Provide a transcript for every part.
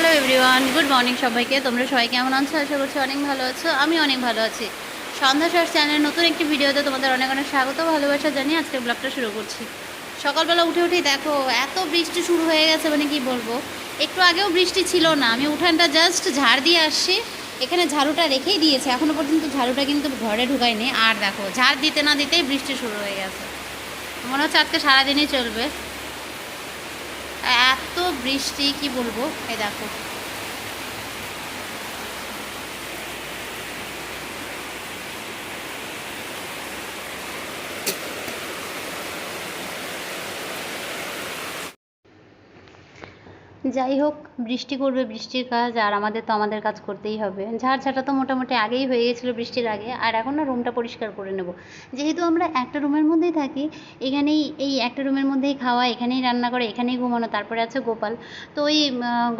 Hello everyone good morning সবাইকে। তোমরা সবাই কেমন আছো? আশা করছি অনেক ভালো আছো। আমি অনেক ভালো আছি। সন্ধ্যা শর্ট চ্যানেলের নতুন একটি ভিডিওতে তোমাদের অনেক অনেক স্বাগত ভালোবাসা জানিয়ে আজকের ব্লগটা শুরু করছি। সকালবেলা উঠে উঠেই দেখো, এত বৃষ্টি শুরু হয়ে গেছে মানে কি বলব? একটু আগেও বৃষ্টি ছিল না। আমি উঠানটা জাস্ট ঝাড় দিয়ে আসছি। এখানে ঝাড়ুটা রেখেই দিয়েছে। এখনও পর্যন্ত ঝাড়ুটা কিন্তু ঘরে ঢুকায়নি আর দেখো, ঝাড় দিতে না দিতেই বৃষ্টি শুরু হয়ে গেছে। মনে হচ্ছে আজকে সারাদিনই চলবে। এত বৃষ্টি কি বলব? এই দেখো। যাই হোক, বৃষ্টি করবে বৃষ্টির কাজ, আর আমাদের তো আমাদের কাজ করতেই হবে। ঝাড় ঝাঁটা তো মোটামুটি আগেই হয়ে গেছিল বৃষ্টির আগে, আর এখন না রুমটা পরিষ্কার করে নেব। যেহেতু আমরা একটা রুমের মধ্যেই থাকি, এখানেই, এই একটা রুমের মধ্যেই খাওয়া, এখানেই রান্না করে, এখানেই ঘুমানো, তারপরে আছে গোপাল। তো ওই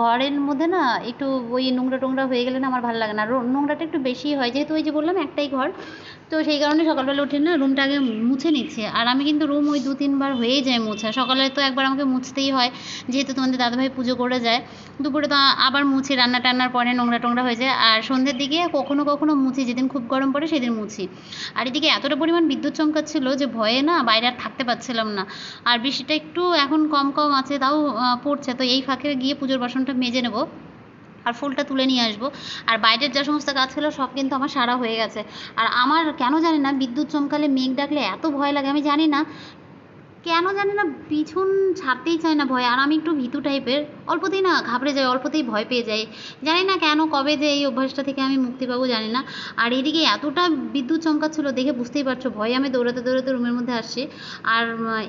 ঘরের মধ্যে না একটু ওই নোংরা টোংরা হয়ে গেলে না আমার ভালো লাগে না। নোংরাটা একটু বেশি হয়। যেহেতু ওই যে বললাম একটাই ঘর তো সেই কারণে সকালবেলা উঠে না রুমটা আগে মুছে নিচ্ছে। আর আমি কিন্তু রুম ওই দু, তিনবার হয়েই যায় মোছা। সকালে তো একবার আমাকে মুছতেই হয়, যেহেতু তোমাদের দাদাভাই পুজো করে যায়। দুপুরে তো আবার মুছি, রান্না টান্নার পরে নোংরা টোংরা হয়ে যায়। আর সন্ধ্যের দিকে কখনো কখনো মুছি, যেদিন খুব গরম পড়ে সেদিন মুছি। আর এদিকে এতটা পরিমাণ বিদ্যুৎ চমকাচ্ছিল যে ভয়ে না বাইরে আর থাকতে পারছিলাম না। আর বৃষ্টিটা একটু এখন কম কম আছে, তাও পড়ছে। তো এই ফাঁকে গিয়ে পুজোর বাসনটা মেজে নেব। আর ফুলটা তুলে নিয়ে আসব। আর বাইরের যা সমস্ত গাছগুলো সব কিন্তু আমার সারা হয়ে গেছে। আর আমার কেন জানি না, বিদ্যুৎ চমকালে মেঘ ডাকলে এত ভয় লাগে, আমি জানি না। কেন জানি না পিছন ছাড়তেই চায় না ভয়, আর আমি একটু ভীতু টাইপের। অল্পতেই না ঘাবড়ে যাই অল্পতেই ভয় পেয়ে যাই জানি না কেন, কবে যে এই অভ্যাসটা থেকে আমি মুক্তি পাবো জানি না। আর এদিকে এতটা বিদ্যুৎ চমকাচ্ছিল, দেখে বুঝতেই পারছ, ভয়ে আমি দৌড়াতে দৌড়াতে রুমের মধ্যে আসছি। আর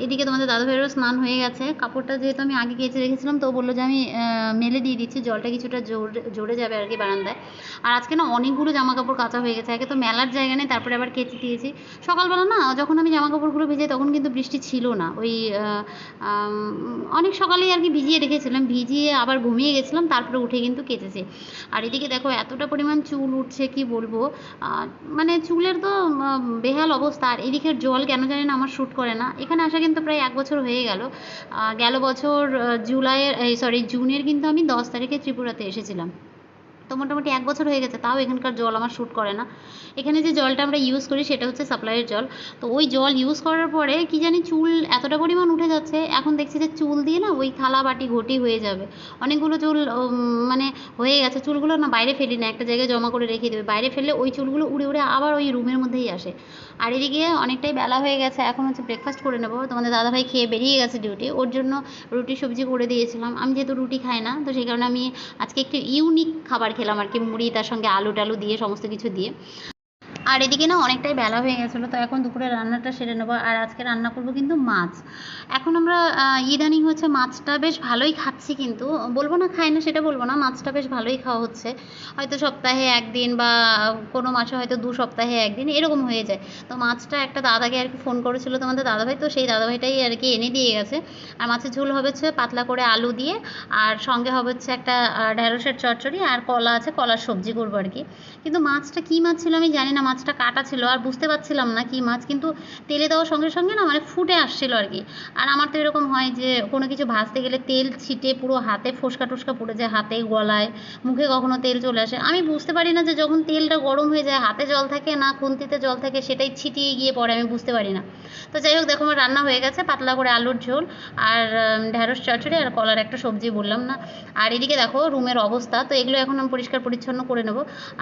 এদিকে তোমাদের দাদা ভাইয়েরও স্নান হয়ে গেছে। কাপড়টা যেহেতু আমি আগে কেচে রেখেছিলাম, তো বলল যে আমি মেলে দিয়ে দিচ্ছি, জলটা কিছুটা জোরে জোরে যাবে আর কি বারান্দায়। আর আজকে না অনেকগুলো জামা কাপড় কাচা হয়ে গেছে, আগে তো মেলার জায়গা নেই, তারপরে আবার কেচে দিয়েছি। সকালবেলা না যখন আমি জামা কাপড়গুলো ভিজাই তখন কিন্তু বৃষ্টি ছিল না। ওই অনেক সকালেই আর কি ভিজিয়ে রেখেছিলাম। ভিজিয়ে আবার ঘুমিয়ে গেছিলাম, তারপরে উঠে কিন্তু কেচেছি। আর এদিকে দেখো, এতটা পরিমাণ চুল উঠছে, কি বলব? মানে চুলের তো বেহাল অবস্থা। আর এদিকের জল কেন জানি না আমার শ্যুট করে না। এখানে আসা কিন্তু প্রায় এক বছর হয়ে গেল। গেল বছর জুলাইয়ের সরি জুনের কিন্তু আমি দশ তারিখে ত্রিপুরাতে এসেছিলাম। তো মোটামুটি এক বছর হয়ে গেছে, তাও এখানকার জল আমার শ্যুট করে না। এখানে যে জলটা আমরা ইউজ করি সেটা হচ্ছে সাপ্লাইয়ের জল। তো ওই জল ইউজ করার পরে কি জানি চুল এতটা পরিমাণ উঠে যাচ্ছে, এখন দেখছি যে চুল দিয়ে না ওই থালা বাটি ঘটি হয়ে যাবে। অনেকগুলো চুল মানে হয়ে গেছে, চুলগুলো না বাইরে ফেলি না, একটা জায়গায় জমা করে রেখে দেবে। বাইরে ফেললে ওই চুলগুলো উড়ে উড়ে আবার ওই রুমের মধ্যেই আসে। আর এদিকে অনেকটাই বেলা হয়ে গেছে, এখন হচ্ছে ব্রেকফাস্ট করে নেব। তোমাদের দাদাভাই খেয়ে বেরিয়ে গেছে ডিউটি ওর জন্য রুটি সবজি করে দিয়েছিলাম। আমি যেহেতু রুটি খাই না, তো সেই কারণে আমি আজকে একটু ইউনিক খাবার খেলাম আর কি মুড়ি তার সঙ্গে আলু টালু দিয়ে সমস্ত কিছু দিয়ে। আর এদিকে না অনেকটাই বেলা হয়ে গেছিল তো এখন দুপুরে রান্নাটা সেরে নেব। আর আজকে রান্না করব কিন্তু মাছ। এখন আমরা ইদানিং হচ্ছে মাছটা বেশ ভালোই খাচ্ছি কিন্তু বলব না খাই না সেটা বলব না মাছটা বেশ ভালোই খাওয়া হচ্ছে। হয়তো সপ্তাহে একদিন বা কোনো মাসে হয়তো দু সপ্তাহে একদিন এরকম হয়ে যায়। তো মাছটা একটা দাদাকে আর কি ফোন করেছিল তোমাদের দাদাভাই তো সেই দাদাভাইটাই আর কি এনে দিয়ে গেছে। আর মাছের ঝোল হবে হচ্ছে পাতলা করে আলু দিয়ে আর সঙ্গে হবে হচ্ছে একটা আহ, ঢ্যাঁড়সের চচ্চড়ি আর কলা আছে কলার সবজি করব আর কি। কিন্তু মাছটা কী মাছ ছিল আমি জানি না মাছটা কাটা ছিল, আর বুঝতে পারছিলাম না কি মাছ, কিন্তু তেলে দেওয়ার সঙ্গে সঙ্গে না মানে ফুটে আসছিল আর কি। আর আমার তো এরকম হয় যে, কোনো কিছু ভাজতে গেলে তেল ছিটে পুরো হাতে ফোসকা টোসকা পড়ে যায় হাতে, গলায়, মুখে কখনো তেল চলে আসে। আমি বুঝতে পারি না যে যখন তেলটা গরম হয়ে যায়, হাতে জল থাকে না খুন্তিতে জল থাকে, সেটাই ছিটিয়ে গিয়ে পড়ে, আমি বুঝতে পারি না। তো যাই হোক, দেখো আমার রান্না হয়ে গেছে, পাতলা করে আলুর ঝোল, আর ঢ্যাঁড়স চচ্চড়ি আর কলার একটা সবজি বললাম না। আর এদিকে দেখো রুমের অবস্থা, তো এগুলো এখন আমি পরিষ্কার পরিচ্ছন্ন করে নেব।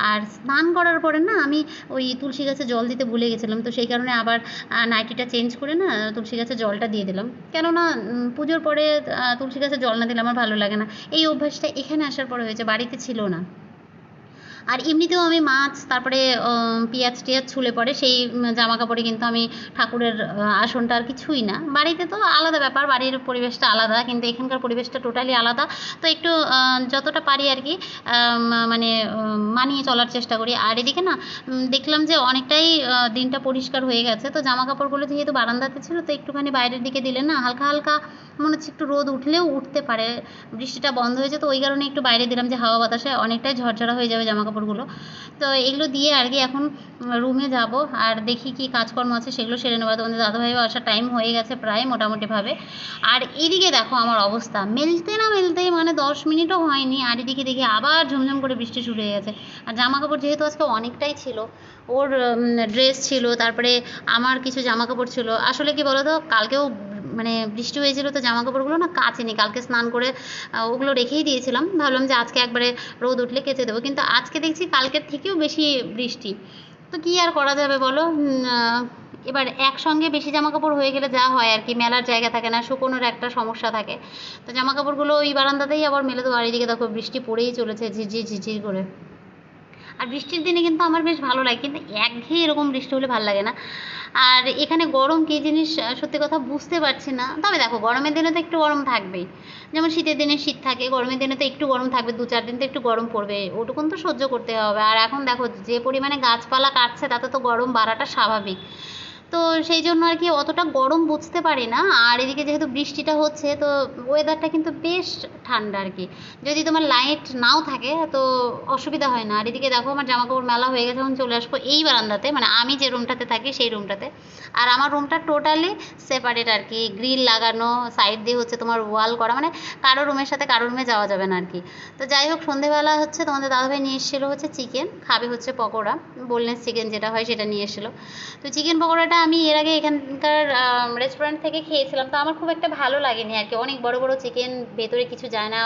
আর স্নান করার পরে না আমি ওই তুলসী গাছে জল দিতে ভুলে গেছিলাম, তো সেই কারণে আবার নাইটিটা চেঞ্জ করে না, তুলসী গাছে জলটা দিয়ে দিলাম। কেননা পুজোর পরে তুলসী গাছে জল না দিলে আমার ভালো লাগে না। এই অভ্যাসটা এখানে আসার পরে হয়েছে, বাড়িতে ছিল না। আর এমনিতেও আমি মাছ, তারপরে পেঁয়াজ টিয়াজ ছুলে পরে সেই জামা কাপড়ে কিন্তু আমি ঠাকুরের আসনটা আর কি ছুঁই না। বাড়িতে তো আলাদা ব্যাপার, বাড়ির পরিবেশটা আলাদা, কিন্তু এখানকার পরিবেশটা টোটালি আলাদা। তো একটু যতটা পারি আর কি মানে মানিয়ে চলার চেষ্টা করি। আর এদিকে না দেখলাম যে অনেকটাই দিনটা পরিষ্কার হয়ে গেছে। তো জামা কাপড়গুলো যেহেতু বারান্দাতে ছিল, তো একটুখানি বাইরের দিকে দিলে না, হালকা হালকা মনে হচ্ছে একটু রোদ উঠলেও উঠতে পারে। বৃষ্টিটা বন্ধ হয়েছে তো ওই কারণে একটু বাইরে দিলাম যে হাওয়া বাতাসে, অনেকটাই ঝরঝরা হয়ে যাবে জামা কাপড়গুলো তো এগুলো দিয়ে আর কি এখন রুমে যাব আর দেখি কি কাজকর্ম আছে, সেগুলো সেরে নেব। তোমাদের দাদাভাইও আসার টাইম হয়ে গেছে প্রায় মোটামুটিভাবে। আর এদিকে দেখো আমার অবস্থা, মেলতে না মেলতেই মানে দশ মিনিটও হয়নি আর এদিকে দেখি আবার ঝমঝম করে বৃষ্টি শুরু হয়ে গেছে। আর জামা কাপড় যেহেতু আজকে অনেকটাই ছিল, ওর ড্রেস ছিল, তারপরে আমার কিছু জামা কাপড় ছিল, আসলে কি বলো তো কালকেও মানে বৃষ্টি হয়েছিল তো জামা কাপড়গুলো না কাচিনি। কালকে স্নান করে ওগুলো রেখেই দিয়েছিলাম। ভাবলাম যে আজকে একবারে রোদ উঠলে কেচে দেবো। কিন্তু আজকে দেখছি কালকের থেকেও বেশি বৃষ্টি। তো কী আর করা যাবে বলো? এবার একসঙ্গে বেশি জামা কাপড় হয়ে গেলে যা হয় আর কি। মেলার জায়গা থাকে না, শুকোনোর একটা সমস্যা থাকে। তো জামা কাপড়গুলো ওই বারান্দাতেই আবার মেলে দেবো। আর এদিকে দেখো বৃষ্টি পড়েই চলেছে, ঝিরঝির ঝিরঝির করে। আর বৃষ্টির দিনে কিন্তু আমার বেশ ভালো লাগে, কিন্তু একঘেয়ে এরকম বৃষ্টি হলে ভালো লাগে না। আর এখানে গরম কী জিনিস সত্যি কথা বুঝতে পারছি না। তবে দেখো, গরমের দিনে তো একটু গরম থাকবেই। যেমন শীতের দিনে শীত থাকে, গরমের দিনে তো একটু গরম থাকবে, দু চার দিন তো একটু গরম পড়বে, ওটুকুন তো সহ্য করতে হবে। আর এখন দেখো, যে পরিমাণে গাছপালা কাটছে, তাতে তো গরম বাড়াটা স্বাভাবিক। তো সেই জন্য আর কি অতটা গরম বুঝতে পারি না। আর এদিকে যেহেতু বৃষ্টিটা হচ্ছে, তো ওয়েদারটা কিন্তু বেশ ঠান্ডা আর কি। যদি তোমার লাইট নাও থাকে, তো অসুবিধা হয় না। আর এদিকে দেখো, আমার জামা কাপড় মেলা হয়ে গেছে, এখন চলে আসব এই বারান্দাতে। মানে আমি যে রুমটাতে থাকি, সেই রুমটাতে আর আমার রুমটা টোটালি সেপারেট আর কি। গ্রিল লাগানো সাইড দিয়ে হচ্ছে তোমার ওয়াল করা। মানে কারও রুমের সাথে কারও রুমে যাওয়া যাবে না আর কি। তো যাই হোক, সন্ধেবেলা হচ্ছে তোমাদের দাদাভাই নিয়ে এসেছিল হচ্ছে চিকেন খাবে হচ্ছে পকোড়া। বোনলেস চিকেন যেটা হয়, সেটা নিয়ে এসেছিল। তো চিকেন পকোড়াটা আমি এর আগে এখানকার রেস্টুরেন্ট থেকে খেয়েছিলাম, তো আমার খুব একটা ভালো লাগেনি আর কি। অনেক বড় বড় চিকেন ভেতরে কিছু যায় না,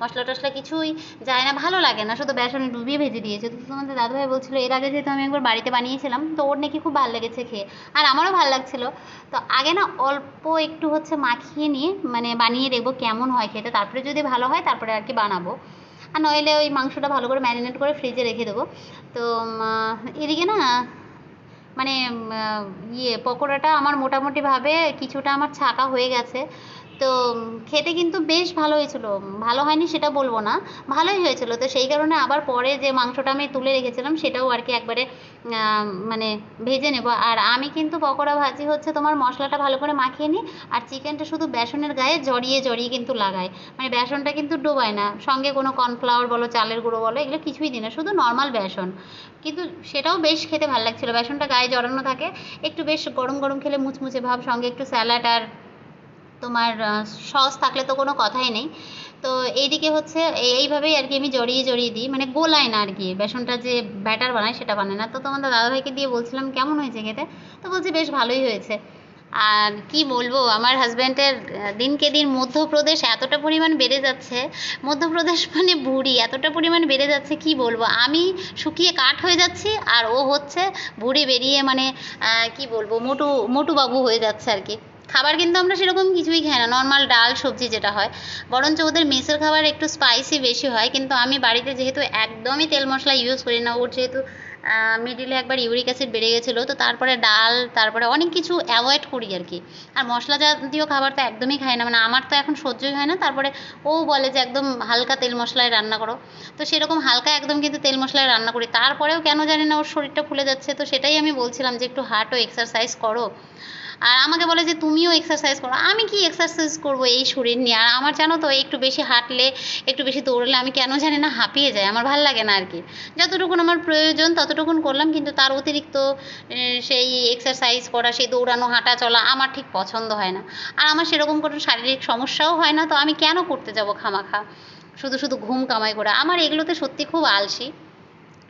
মশলা টশলা কিছুই যায় না, ভালো লাগে না। শুধু বেসনে ডুবিয়ে ভেজে দিয়েছে। তো তোমাদের দাদাভাই বলছিল, এর আগে যেহেতু আমি একবার বাড়িতে বানিয়েছিলাম, তো ওর নাকি খুব ভালো লেগেছে খেয়ে। আর আমারও ভালো লাগছিল। তো আগে না অল্প একটু হচ্ছে মাখিয়ে নিয়ে মানে বানিয়ে দেখব কেমন হয় খেতে। তারপরে যদি ভালো হয়, তারপরে আর কি বানাবো। আর নইলে ওই মাংসটা ভালো করে ম্যারিনেট করে ফ্রিজে রেখে দেবো। তো এদিকে না মানে ইয়ে পকোড়াটা আমার মোটামুটিভাবে কিছুটা আমার ছাকা হয়ে গেছে। তো খেতে কিন্তু বেশ ভালো হয়েছিল। ভালো হয়নি সেটা বলব না। ভালোই হয়েছিল। তো সেই কারণে আবার পরে যে মাংসটা আমি তুলে রেখেছিলাম, সেটাও আর কি একবারে মানে ভেজে নেব। আর আমি কিন্তু পকোড়া ভাজি হচ্ছে তোমার মশলাটা ভালো করে মাখিয়ে নিই, আর চিকেনটা শুধু বেসনের গায়ে জড়িয়ে জড়িয়ে কিন্তু লাগাই। মানে বেসনটা কিন্তু ডোবাই না। সঙ্গে কোনো কর্নফ্লাওয়ার বলো, চালের গুঁড়ো বলো, এগুলো কিছুই দিই না। শুধু নর্মাল বেসন। কিন্তু সেটাও বেশ খেতে ভালো লাগছিল। বেসনটা গায়ে জড়ানো থাকে। একটু বেশ গরম গরম খেলে মুচমুচে ভাব, সঙ্গে একটু স্যালাড আর তোমার সস থাকলে তো কোনো কথাই নেই। তো এইদিকে হচ্ছে, এই- এইভাবেই আর কি আমি জড়িয়ে জড়িয়ে দিই। মানে গোলায় না আর কি, বেসনটা যে ব্যাটার বানায় সেটা বানায় না। তো তোমাদের দাদাভাইকে দিয়ে বলছিলাম, কেমন হয়েছে খেতে? তো বলছে, বেশ ভালোই হয়েছে। আর কি বলব, আমার হাজব্যান্ডের দিনকে দিন মধ্যপ্রদেশ এতটা পরিমাণ বেড়ে যাচ্ছে, মধ্যপ্রদেশ মানে ভুঁড়ি এতটা পরিমাণ বেড়ে যাচ্ছে, কি বলব? আমি শুকিয়ে কাঠ হয়ে যাচ্ছি, আর ও হচ্ছে ভুঁড়ি বেরিয়ে মানে কি বলব, মোটু মোটু বাবু হয়ে যাচ্ছে আর কি। খাবার কিন্তু আমরা সেরকম কিছুই খাই না নর্মাল ডাল, সবজি যেটা হয়। বরঞ্চ ওদের মেসের খাবার একটু স্পাইসি বেশি হয়, কিন্তু আমি বাড়িতে যেহেতু একদমই তেল মশলা ইউজ করি না, ওর যেহেতু মিডিলে একবার ইউরিক অ্যাসিড বেড়ে গেছিল, তো তারপরে ডাল, তারপরে অনেক কিছু অ্যাভয়েড করি আর কি আর মশলা জাতীয় খাবার তো একদমই খাই না মানে আমার তো এখন সহ্যই হয় না, তারপরে ও বলে যে একদম হালকা তেল মশলায় রান্না করো। তো সেরকম হালকা একদম কিন্তু তেল মশলায় রান্না করি। তারপরেও কেন জানি না ওর শরীরটা ফুলে যাচ্ছে, তো সেটাই আমি বলছিলাম যে একটু হাঁটো এক্সারসাইজ করো। আর আমাকে বলে যে, তুমিও এক্সারসাইজ করো। আমি কি এক্সারসাইজ করব এই শরীর নিয়ে? আর আমার জানো তো, একটু বেশি হাঁটলে, একটু বেশি দৌড়লে আমি কেন জানি না, হাঁপিয়ে যাই। আমার ভালো লাগে না আর কি। যতটুকুন আমার প্রয়োজন, ততটুকুন করলাম। কিন্তু তার অতিরিক্ত সেই এক্সারসাইজ করা, সেই দৌড়ানো, হাঁটা চলা আমার ঠিক পছন্দ হয় না। আর আমার সেরকম কোনো শারীরিক সমস্যাও হয় না। তো আমি কেন করতে যাব খামাখা? শুধু শুধু ঘুম কামাই করে। আমার এগুলোতে সত্যি খুব আলসি।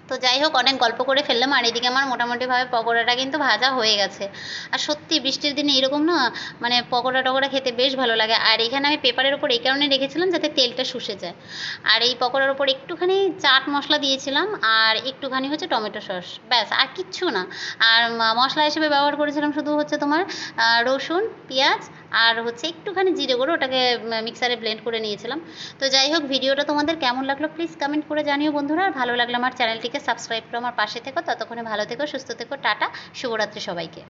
তো যাই হোক, অনেক গল্প করে ফেললাম। আর এদিকে আমার মোটামুটিভাবে পকোড়াটা কিন্তু ভাজা হয়ে গেছে। আর সত্যি বৃষ্টির দিনে এরকম না মানে পকোড়া টকোড়া খেতে বেশ ভালো লাগে। আর এখানে আমি পেপারের ওপর এই কারণে রেখেছিলাম যাতে তেলটা শুষে যায়। আর এই পকোড়ার ওপর একটুখানি চাট মশলা দিয়েছিলাম, আর একটুখানি হচ্ছে টমেটো সস। ব্যাস, আর কিচ্ছু না। আর মশলা হিসেবে ব্যবহার করেছিলাম শুধু হচ্ছে তোমার রসুন, পেঁয়াজ আর হচ্ছে একটুখানি জিরে গুঁড়ো, ওটাকে মিক্সারে ব্লেন্ড করে নিয়েছিলাম। তো যাই হোক, ভিডিওটা তোমাদের কেমন লাগল প্লিজ কমেন্ট করে জানিও বন্ধুরা। আর ভালো লাগলে আমার চ্যানেলটিকে সাবস্ক্রাইব করো আমার পাশে থেকো। ততক্ষণে ভালো থেকো, সুস্থ থেকো, টাটা, শুভরাত্রি সবাইকে।